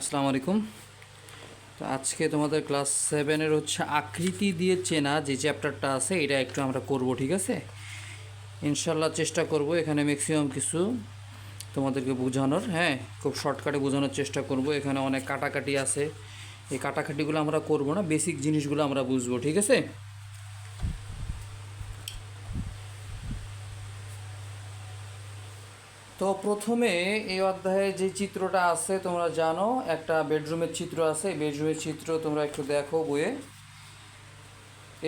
আসসালামু আলাইকুম। তো আজকে তোমাদের ক্লাস সেভেনের হচ্ছে আকৃতি দিয়ে চেনা যে চ্যাপ্টারটা আছে, এটা একটু আমরা করব, ঠিক আছে? ইনশাল্লাহ চেষ্টা করব এখানে ম্যাক্সিমাম কিছু তোমাদেরকে বোঝানোর হ্যাঁ? খুব শর্টকাটে বোঝানোর চেষ্টা করব। এখানে অনেক কাটাকাটি আছে। এই কাটাকাটিগুলো আমরা করব না বেসিক জিনিসগুলো আমরা বুঝব, ঠিক আছে? তো প্রথমে এই অধ্যায়ে যে চিত্রটা আছে, তোমরা জানো, একটা বেডরুমের চিত্র আছে। বেডরুমের চিত্র তোমরা একটু দেখো বইয়ে।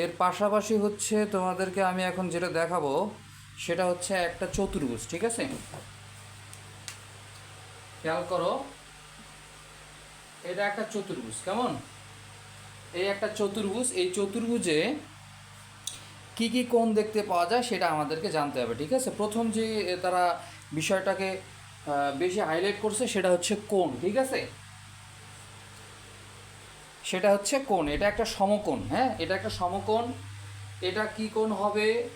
এর পাশাপাশি হচ্ছে তোমাদেরকে আমি এখন যেটা দেখাবো, সেটা হচ্ছে একটা চতুর্ভুজ, ঠিক আছে? খেয়াল করো, এটা একটা চতুর্ভুজ, কেমন? এই একটা চতুর্ভুজ, এই চতুর্ভুজে কি কি কোণ দেখতে পাওয়া যায় সেটা আমাদেরকে জানতে হবে, ঠিক আছে? প্রথম যে তারা বিষয়টাকে বেশি হাইলাইট করছে সেটা হচ্ছে কোণ, ঠিক আছে? সেটা হচ্ছে কোণ, এটা একটা সমকোণ হ্যাঁ? এটা একটা সমকোণ, এটা কি কোণ হবে?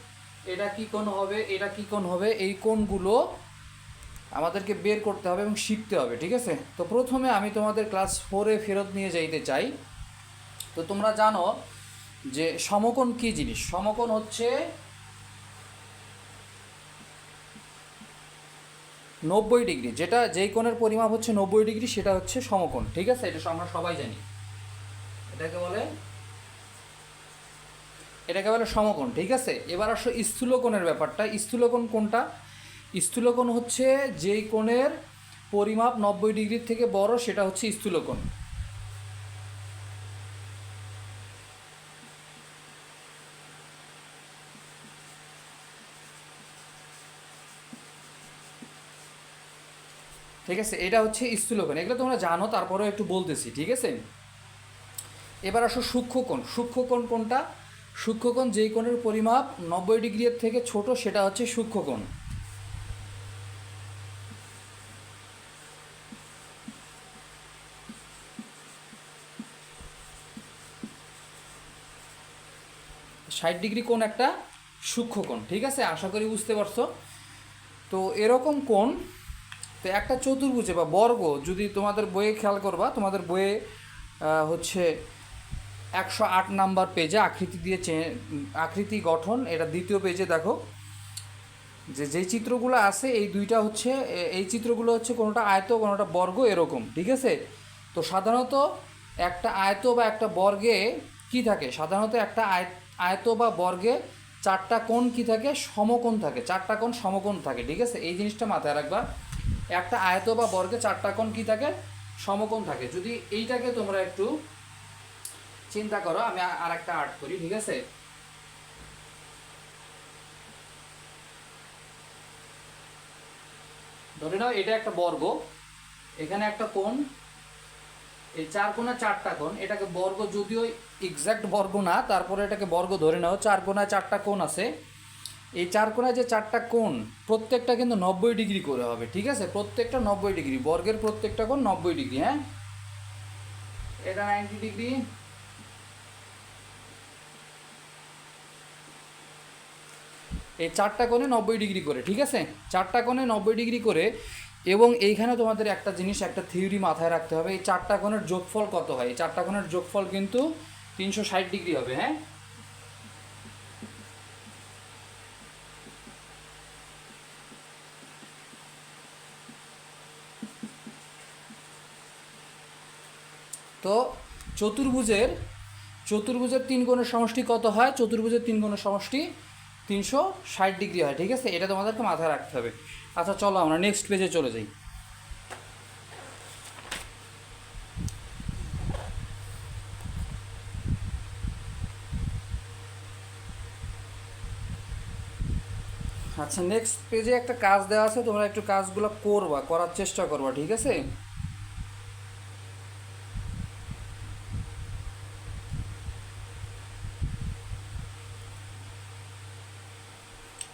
এটা কি কোণ হবে? এটা কি কোণ হবে? এই কোণগুলো আমাদেরকে বের করতে হবে এবং শিখতে হবে, ঠিক আছে? তো প্রথমে আমি তোমাদের ক্লাস ফোরে ফেরত নিয়ে যাইতে চাই। তো তোমরা জানো যে সমকোণ কি জিনিস? সমকোণ হচ্ছে নব্বই ডিগ্রি, যেটা যেই কোণের পরিমাপ হচ্ছে নব্বই ডিগ্রি, সেটা হচ্ছে সমকোণ, ঠিক আছে? এটা আমরা সবাই জানি। এটাকে বলে এটাকে বলে সমকোণ, ঠিক আছে? এবার আসো স্থূলকোণের ব্যাপারটা। স্থূলকোণ কোনটা? স্থূলকোণ হচ্ছে যেই কোণের পরিমাপ নব্বই ডিগ্রির থেকে বড়, সেটা হচ্ছে স্থূলকোণ। ঠিক আছে? এটা হচ্ছে স্থূলকোণ। এগুলো তোমরা জানো, তারপরেও একটু বলতেছি, ঠিক আছে? এবার আসো সূক্ষ্মকোণ। সূক্ষ্মকোণ কোনটা? সূক্ষ্মকোণ যেই কোণের পরিমাপ নব্বই ডিগ্রির থেকে ছোট, সেটা হচ্ছে সূক্ষ্মকোণ। ষাট ডিগ্রি কোণ একটা সূক্ষ্মকোণ, ঠিক আছে? আশা করি বুঝতে পারছ? তো এরকম কোণ তো একটা চতুর্ভুজে বা বর্গ যদি তোমাদের বইয়ে খেয়াল করবা, তোমাদের বইয়ে হচ্ছে একশো আট নাম্বার পেজে আকৃতি দিয়ে আকৃতি গঠন, এটা দ্বিতীয় পেজে দেখো। যে, যেই চিত্রগুলো আছে, এই দুইটা হচ্ছে এই চিত্রগুলো হচ্ছে কোনোটা আয়ত, কোনোটা বর্গ, এরকম, ঠিক আছে? তো সাধারণত একটা আয়ত বা একটা বর্গে কি থাকে? সাধারণত একটা আয়- আয়ত বা বর্গে চারটা কোণ কি থাকে? সমকোণ থাকে, চারটা কোণ সমকোণ থাকে, ঠিক আছে? এই জিনিসটা মাথায় রাখবা। একটা আয়ত বা বর্গে চারটা কোণ কি থাকে? সমকোণ থাকে। যদি এইটাকে তোমরা একটু চিন্তা করো, আমি আর একটা আর্ট করি, ঠিক আছে? ধরে নাও, এটা একটা বর্গ, এখানে একটা কোণ, এই চার কোণা চারটা কোণ, এটাকে বর্গ যদিও এক্সাক্ট বর্গ না, তারপরে এটাকে বর্গ ধরে নাও, চার কোণায় চারটা কোণ আছে এই চার কোণায় যে চারটা কোণ, প্রত্যেকটা কিন্তু নব্বই ডিগ্রি করে হবে, ঠিক আছে? প্রত্যেকটা নব্বই ডিগ্রি, বর্গের প্রত্যেকটা কোণ নব্বই ডিগ্রি হ্যাঁ? এটা নাইনটি ডিগ্রি। এই চারটা কোণে নব্বই ডিগ্রি করে, ঠিক আছে? চারটা কোণে নব্বই ডিগ্রি করে, এবং এইখানে তোমাদের একটা জিনিস, একটা থিওরি মাথায় রাখতে হবে, এই চারটা কোণের যোগফল কত হয়? এই চারটা কোণের যোগফল কিন্তু তিনশো ষাট ডিগ্রি হবে হ্যাঁ? তো চতুর্ভুজের চতুর্ভুজের তিন কোণের সমষ্টি কত হয়? চতুর্ভুজের তিন কোণের সমষ্টি তিনশো ষাট ডিগ্রি হয়, ঠিক আছে? এটা তোমাদেরকে মাথায় রাখতে হবে। আচ্ছা চলো আমরা নেক্সট পেজে চলে যাই। আচ্ছা নেক্সট পেজে একটা কাজ দেওয়া আছে, তোমরা একটু কাজগুলো করবা, করার চেষ্টা করবা, ঠিক আছে?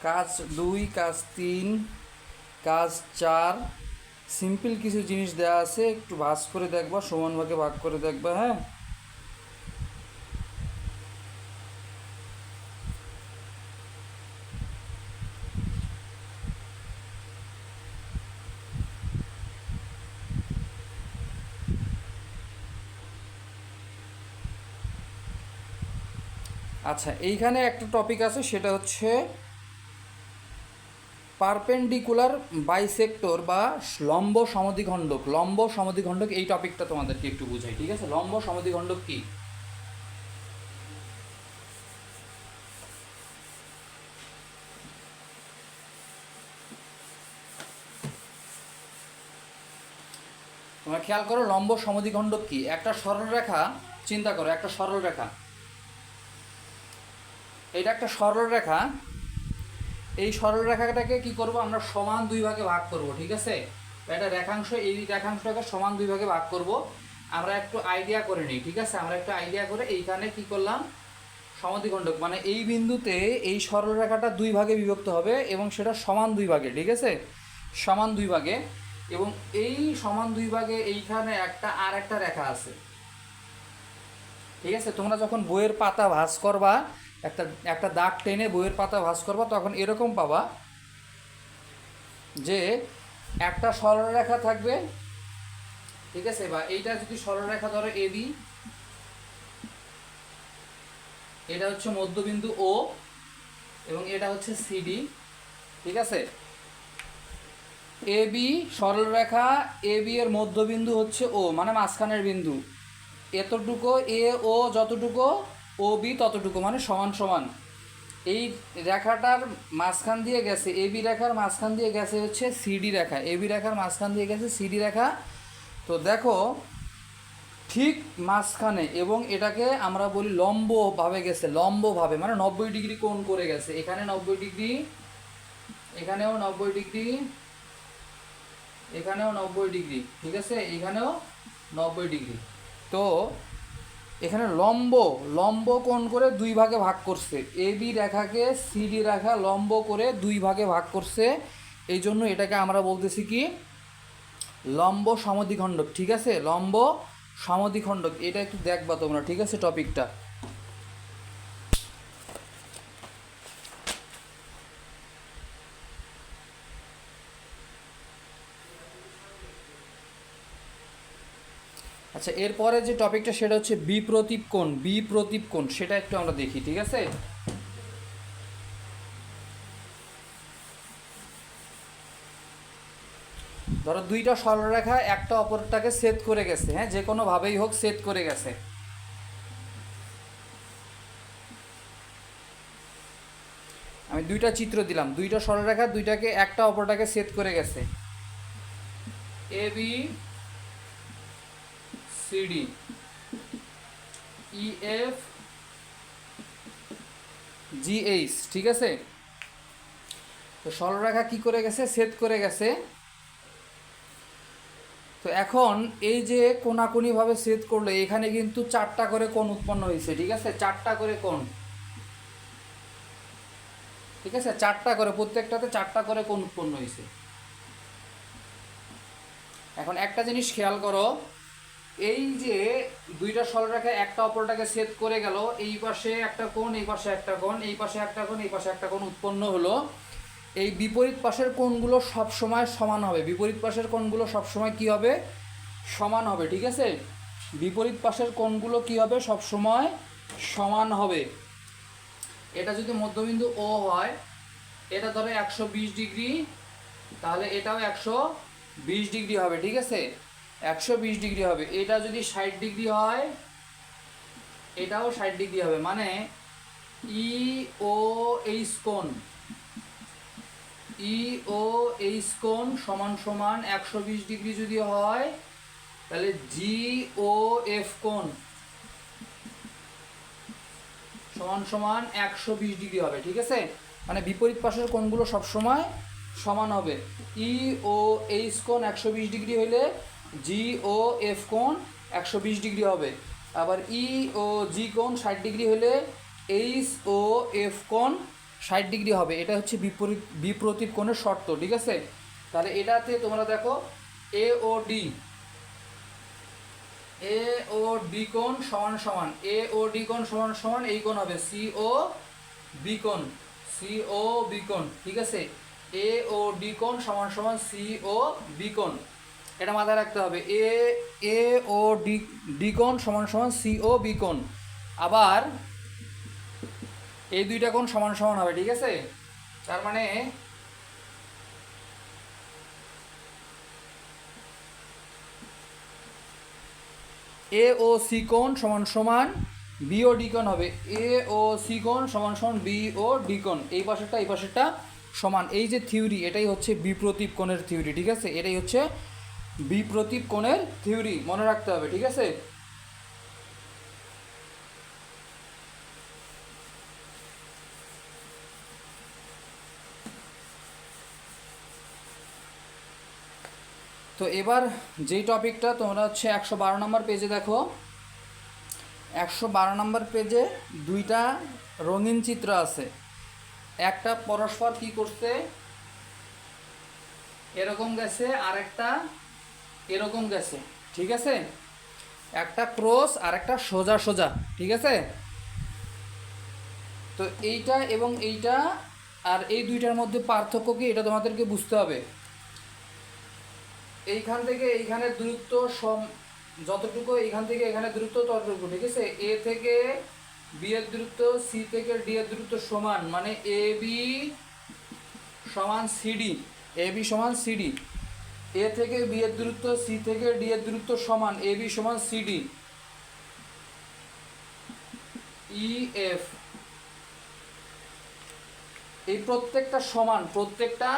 কাজ দুই, কাজ তিন, কাজ চার। সিম্পল কিছু জিনিস দেওয়া আছে, একটু ভাস করে দেখবা, সমান ভাগে ভাগ করে দেখবা হ্যাঁ? আচ্ছা এইখানে একটা টপিক আছে, সেটা হচ্ছে পারপেন্ডিকুলার বাইসেক্টর বা লম্ব সমদ্বিখণ্ডক লম্ব সমদ্বিখণ্ডক এই টপিকটা তোমাদেরকে একটু বুঝাই, ঠিক আছে? লম্ব সমদ্বিখণ্ডক কি? তোমরা খেয়াল করো, লম্ব সমদ্বিখণ্ডক কি? একটা সরল রেখা, চিন্তা করো, একটা সরল রেখা। এটা একটা সরল রেখা এই সরল রেখাটাকে কি করব? আমরা সমান দুই ভাগে ভাগ করব, ঠিক আছে? একটা রেখাংশ, এই রেখাংশটাকে সমান দুই ভাগে ভাগ করব। আমরা একটু আইডিয়া করে নিই, ঠিক আছে? আমরা একটু আইডিয়া করে এইখানে কি করলাম? সমদ্বিখণ্ডক মানে এই বিন্দুতে এই সরল রেখাটা দুই ভাগে বিভক্ত হবে এবং সেটা সমান দুই ভাগে, ঠিক আছে? সমান দুই ভাগে। এবং এই সমান দুই ভাগে এইখানে একটা আর একটা রেখা আছে। ঠিক আছে? তোমরা যখন বইয়ের পাতা ভাঁজ করবা একটা একটা দাগ টেনে বইয়ের পাতা ভাঁজ করবা, তখন এরকম পাবা যে একটা সরলরেখা থাকবে, ঠিক আছে? বা এইটা যদি সরলরেখা ধরো এবি এটা হচ্ছে মধ্যবিন্দু ও এবং এটা হচ্ছে সিডি ঠিক আছে? এবি সরলরেখা, এ বি এর মধ্যবিন্দু হচ্ছে ও মানে মাঝখানের বিন্দু। এতটুকু, এ ও যতটুকু ও বি ততটুকু মানে সমান সমান। এই রেখাটার মাঝখান দিয়ে গেছে এবি রেখার মাঝখান দিয়ে গেছে হচ্ছে সিডি রেখা। এবি রেখার মাঝখান দিয়ে গেছে সিডি রেখা। তো দেখো, ঠিক মাঝখানে, এবং এটাকে আমরা বলি লম্বভাবে গেছে, লম্বভাবে মানে নব্বই ডিগ্রি কোণ করে গেছে। এখানে নব্বই ডিগ্রি, এখানেও নব্বই ডিগ্রি, এখানেও নব্বই ডিগ্রি, ঠিক আছে? এখানেও নব্বই ডিগ্রি। তো এখানে লম্ব লম্ব কোণ করে দুই ভাগে ভাগ করছে। এ, বি রেখাকে সিডি রেখা লম্ব করে দুই ভাগে ভাগ করছে। এই জন্য এটাকে আমরা বলতেছি কি? লম্ব সমদ্বিখণ্ডক, ঠিক আছে? লম্ব সমদ্বিখণ্ডক। এটা একটু দেখবা তোমরা, ঠিক আছে, টপিকটা? আচ্ছা এরপরে যে টপিকটা সেটা হচ্ছে বিপ্রতীপ কোণ বিপ্রতীপ কোণ, সেটা একটু আমরা দেখি, ঠিক আছে? ধরো দুইটা সরলরেখা একটা অপরটাকে সেট করে গেছে হ্যাঁ যে কোনোভাবেই হোক সেট করে গেছে। আমি দুইটা চিত্র দিলাম, দুইটা সরলরেখা, দুইটাকে একটা অপরটাকে সেট করে গেছে। A, B C D E F G H ঠিক আছে? তো সরলরেখা কি করে গেছে? সেট করে গেছে। তো এখন এই যে কোনাকুনিভাবে সেট করল, এখানে কিন্তু চারটা করে কোণ উৎপন্ন হয়েছে, ঠিক আছে? চারটা করে কোণ। ঠিক আছে? চারটা করে, প্রত্যেকটাতে চারটা করে কোণ উৎপন্ন হয়েছে। এখন একটা জিনিস খেয়াল করো। এই যে দুইটা সরলরেখা একটা অপরটাকে সেট করে গেল, এই পাশে একটা কোণ, এই পাশে একটা কোণ, এই পাশে একটা কোণ, এই পাশে একটা কোণ উৎপন্ন হলো। এই বিপরীত পাশের কোণগুলো সব সময় সমান হবে। বিপরীত পাশের কোণগুলো সব সময় কি হবে? সমান হবে, ঠিক আছে? বিপরীত পাশের কোণগুলো কি হবে? সব সময় সমান হবে। এটা যদি মধ্যবিন্দু ও হয়, এটা ধরো একশো বিশ ডিগ্রি, তাহলে এটাও একশো বিশ ডিগ্রি হবে, ঠিক আছে? একশো বিশ ডিগ্রি হবে। এটা যদি ষাট ডিগ্রি হয়, এটাও ষাট ডিগ্রি হবে। মানে ই ও এইচ কোণ ই ও এইচ কোণ সমান সমান একশো বিশ ডিগ্রি যদি হয়, তাহলে জি ও এফ কোণ সমান সমান একশো বিশ ডিগ্রি হবে, ঠিক আছে? মানে বিপরীত পাশের কোণগুলো সবসময় সমান হবে। ই ও এইচ কোণ একশো বিশ ডিগ্রি হলে জি ও এফ কোণ একশো বিশ ডিগ্রি হবে। আবার ই ও জি কোণ ষাট ডিগ্রি হলে এইচ ও এফ কোণ ষাট ডিগ্রি হবে। এটা হচ্ছে বিপরীত বিপ্রতীপ কোণের শর্ত, ঠিক আছে? তাহলে এটাতে তোমরা দেখো এ ও ডি এ ও ডি কোণ সমান সমান এ ও ডি কোণ সমান সমান এই কোণ হবে C O B C O B ঠিক আছে? এ ও ডি কোণ সমান সমান সি ও বি এটা মাথায় রাখতে হবে। এ এ, ও, ডি ডি কোণ সমান সমান সি, ও, বি কোণ। আবার এই দুইটা কোণ সমান সমান হবে, ঠিক আছে? তার মানে এ, ও, সি কোণ সমান সমান বি, ও, ডি কোণ হবে। এ, ও, সি কোণ সমান সমান বি, ও, ডি কোণ। এই পাশেরটা এই পাশেরটা সমান। এই যে থিওরি, এটাই হচ্ছে বিপ্রতীপ কোণের থিওরি, ঠিক আছে? এটাই হচ্ছে বিপ্রতীপ কোণের থিওরি, মনে রাখতে হবে, ঠিক আছে? তো এবার যেই টপিকটা তোমরা হচ্ছে একশো বারো নম্বর পেজে দেখো, একশো বারো নম্বর পেজে দুইটা রঙিন চিত্র আছে। একটা পরস্পর কি করছে? এরকম গেছে আর একটা এরকম গেছে, ঠিক আছে? একটা ক্রস আর একটা সোজা সোজা, ঠিক আছে? তো এইটা এবং এইটা আর এই দুইটার মধ্যে পার্থক্য কি এটা তোমাদেরকে বুঝতে হবে। এইখান থেকে এইখানের দূরত্ব সম, যতটুকু এইখান থেকে এখানে দূরত্ব ততটুকু, ঠিক আছে? এ থেকে বি এর দূরত্ব, সি থেকে ডি এর দূরত্ব সমান মানে এ বি সমান সিডি এ বি সমান সিডি এ থেকে বি এর দূরত্ব সি থেকে ডি এর দূরত্ব সমান এ বি সমান সিডি ই এফ এই প্রত্যেকটা সমান প্রত্যেকটা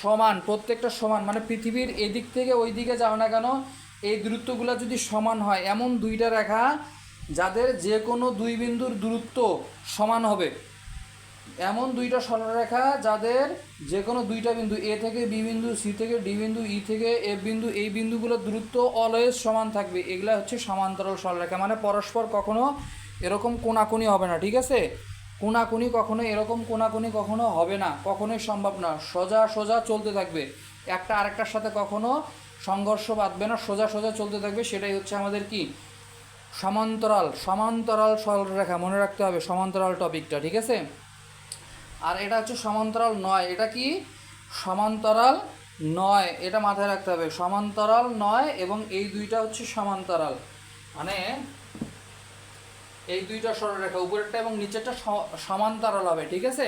সমান প্রত্যেকটা সমান মানে পৃথিবীর এদিক থেকে ওই দিকে যাও না কেন, এই দূরত্বগুলো যদি সমান হয়, এমন দুইটা রেখা যাদের যে কোনো দুই বিন্দুর দূরত্ব সমান হবে। এমন দুইটা সরলরেখা যাদের যে কোনো দুইটা বিন্দু, এ থেকে বি বিন্দু, সি থেকে ডি বিন্দু, ই থেকে এফ বিন্দু, এই বিন্দুগুলোর দূরত্ব অলওয়েজ সমান থাকবে। এগুলা হচ্ছে সমান্তরাল সরলরেখা মানে পরস্পর কখনো এরকম কোনাকুনি হবে না, ঠিক আছে? কোনাকুনি কখনো এরকম কোনাকুনি কখনো হবে না, কখনোই সম্ভব না। সোজা সোজা চলতে থাকবে। একটা আরেকটার সাথে কখনো সংঘর্ষ বাঁধবে না, সোজা সোজা চলতে থাকবে, সেটাই হচ্ছে আমাদের কি? সমান্তরাল সমান্তরাল সরলরেখা মনে রাখতে হবে সমান্তরাল টপিকটা, ঠিক আছে? আর এটা হচ্ছে সমান্তরাল নয়। এটা কি? সমান্তরাল নয়। এটা মাথায় রাখতে হবে। সমান্তরাল নয় এবং এই দুইটা হচ্ছে সমান্তরাল। মানে এই দুইটা সরলরেখা, উপরেরটা এবং নিচেরটা সমান্তরাল হবে, ঠিক আছে?